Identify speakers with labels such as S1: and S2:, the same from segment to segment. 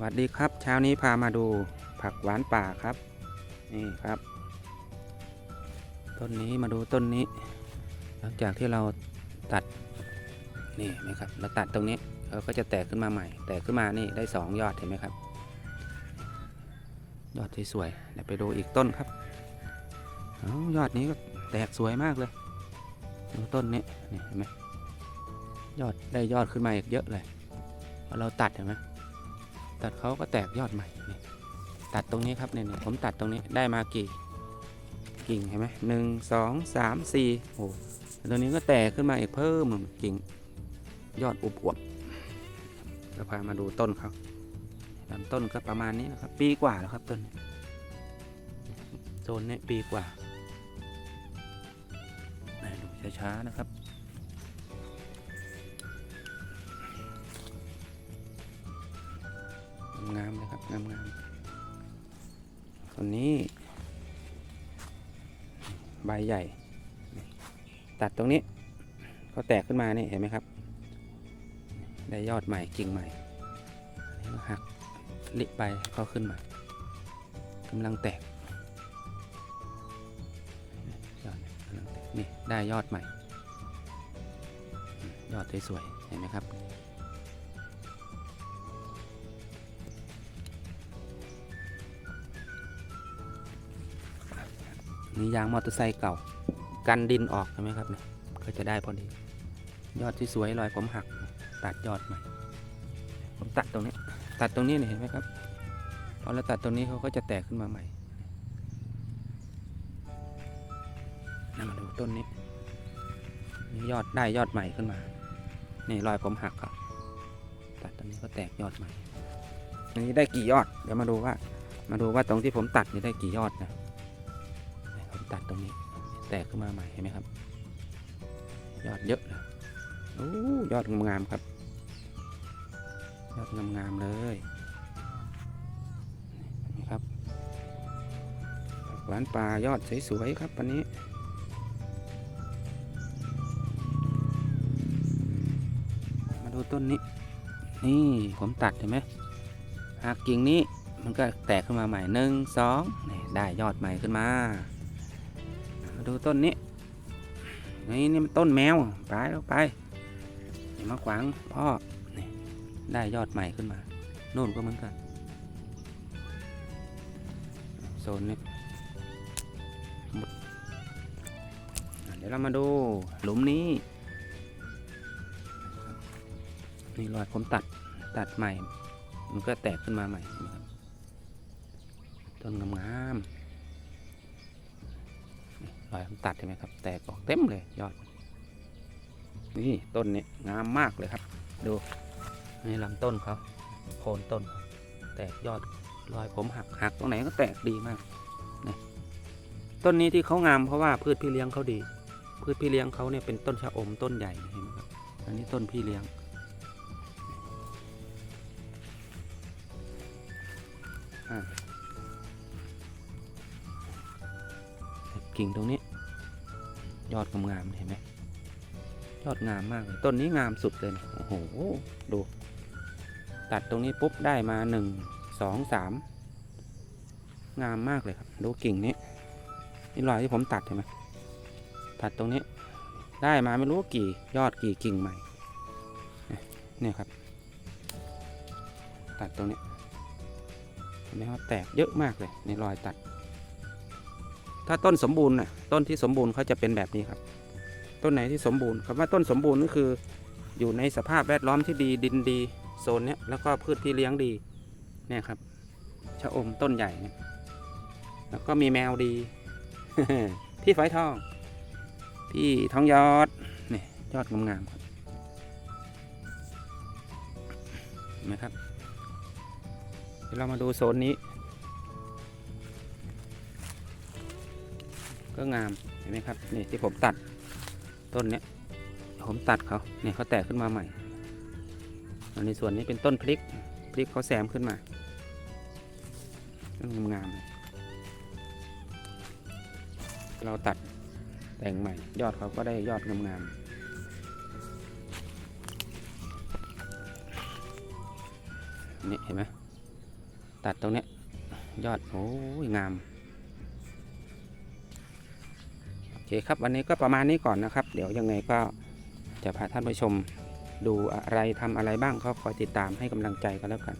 S1: วัสดีครับ เช้านี้พามาดูผักหวานป่าครับ นี่ครับ ต้นนี้มาดูต้นนี้ หลังจากที่เราตัดนี่นไหมครับเราตัดตรงนี้เราก็จะแตกขึ้นมาใหม่ แตกขึ้นมานี่ได้สองยอดเห็นไหมครับ ยอดสวยๆเดี๋ยวไปดูอีกต้นครับอยอดนี้ก็แตกสวยมากเลยดูต้นนี้นี่เห็นไหมยอดได้ยอดขึ้นมาอีกเยอะเลยพอเราตัดเห็นไหม ตัดเขาก็แตกยอดใหม่นี่ตัดตรงนี้ครับเนี่ยผมตัดตรงนี้ได้มากี่กิ่งเห็นไหมหนึ่งสองสามสี่โอ้ตัวนี้ก็แตกขึ้นมาอีกเพิ่มกิ่งยอดอวบๆเราพามาดูต้นเขาลำต้นก็ประมาณนี้นะครับ ปีกว่าแล้วครับต้นโซนนี้ปีกว่าดูช้าๆนะครับ งามๆต้นนี้ ใบใหญ่ ตัดตรงนี้ ก็แตกขึ้นมานี่เห็นไหมครับ ได้ยอดใหม่กิ่งใหม่หักลิไปก็ขึ้นมากำลังแตกยอดกำลังแตกนี่ได้ยอดใหม่ ยอดสวยๆเห็นไหมครับ นี่ยางมอเตอร์ไซค์เก่า กันดินออกใช่ไหมครับเนี่ยก็จะได้พอดี ยอดที่สวยลอยผมหัก ตัดยอดใหม่ ผมตัดตรงนี้ ตัดตรงนี้เนี่ยเห็นไหมครับพอเราตัดตรงนี้เขาก็จะแตกขึ้นมาใหม่นั่นมาดูต้นนี้นี่ยอดได้ยอดใหม่ขึ้นมา นี่รอยผมหักครับ ตัดตรงนี้ก็แตกยอดใหม่อันนี้ได้กี่ยอด เดี๋ยวมาดูว่า มาดูว่าตรงที่ผมตัดนี่ได้กี่ยอดนะ ตัดตรงนี้ แตกขึ้นมาใหม่เห็นไหมครับ ยอดเยอะเลยโอ้ยอดงามๆครับ ยอดงามๆเลยนี่ครับหวานป่ายอดสวยๆครับวันนี้มาดูต้นนี้ นี่ผมตัดเห็นไหมหากกิ่งนี้มันก็แตกขึ้นมาใหม่หนึ่งสองได้ยอดใหม่ขึ้นมา มาดูต้นนี้นี่นี่มันต้นแมวไปแล้วไปอย่ามาขวางพ่อนี่ได้ยอดใหม่ขึ้นมาโน่นก็เหมือนกันโซนนี้เดี๋ยวเรามาดูหลุมนี้นี่รอยผมตัดตัดใหม่ มันก็แตกขึ้นมาใหม่ต้นงามๆ รอยตัดใช่ไหมครับ แตกออกเต็มเลยยอด นี่ต้นนี้งามมากเลยครับ ดูนี่ลำต้นเขาโคนต้น แตกยอดรอยผมหักหักตรงไหนก็แตกดีมากนี่ต้นนี้ที่เขางามเพราะว่าพืชพี่เลี้ยงเขาดี พืชพี่เลี้ยงเขาเนี่ยเป็นต้นชะอมต้นใหญ่เห็นไหมครับอันนี้ต้นพี่เลี้ยงอ่า กิ่งตรงนี้ ยอดงามๆเห็นไหมยอดงามมากเลยต้นนี้งามสุดเลยนะโอ้โหดู ตัดตรงนี้ปุ๊บได้มาหนึ่งสองสามงามมากเลยครับ ดูกิ่งนี้นี่รอยที่ผมตัดเห็นไหมตัดตรงนี้ ได้มาไม่รู้กี่ยอดกี่กิ่งใหม่เนี่ยครับ ตัดตรงนี้เห็นไหมว่าแตกเยอะมากเลยในรอยตัด ถ้าต้นสมบูรณ์น่ะต้นที่สมบูรณ์เขาจะเป็นแบบนี้ครับ ต้นไหนที่สมบูรณ์คำว่าต้นสมบูรณ์ก็คือ อยู่ในสภาพแวดล้อมที่ดีดินดีโซนเนี้ยแล้วก็พืชที่เลี้ยงดีเนี่ยครับชะอมต้นใหญ่เนี่ยแล้วก็มีแมวดีพี่ฝอยทอง พี่ทองยอดเนี่ยยอดงามๆครับเห็นไหมครับเดี๋ยวเรามาดูโซนนี้ ก็งามเห็นไหมครับนี่ที่ผมตัดต้นเนี้ยผมตัดเขาเนี่ยเขาแตกขึ้นมาใหม่ในส่วนนี้เป็นต้นพริกพริกเขาแซมขึ้นมาต้นงามเราตัดแต่งใหม่ ยอดเขาก็ได้ยอดงามๆนี่เห็นไหมตัดตรงเนี้ยยอดโอ้ยงาม คครับวันนี้ก็ประมาณนี้ก่อนนะครับ เดี๋ยวยังไงก็จะพาท่านผู้ชมดูอะไรทำอะไรบ้างก็คอยติดตามให้กำลังใจกันแล้วกัน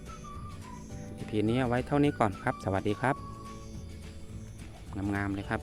S1: ทีนี้เอาไว้เท่านี้ก่อนครับ สวัสดีครับงามๆเลยครับ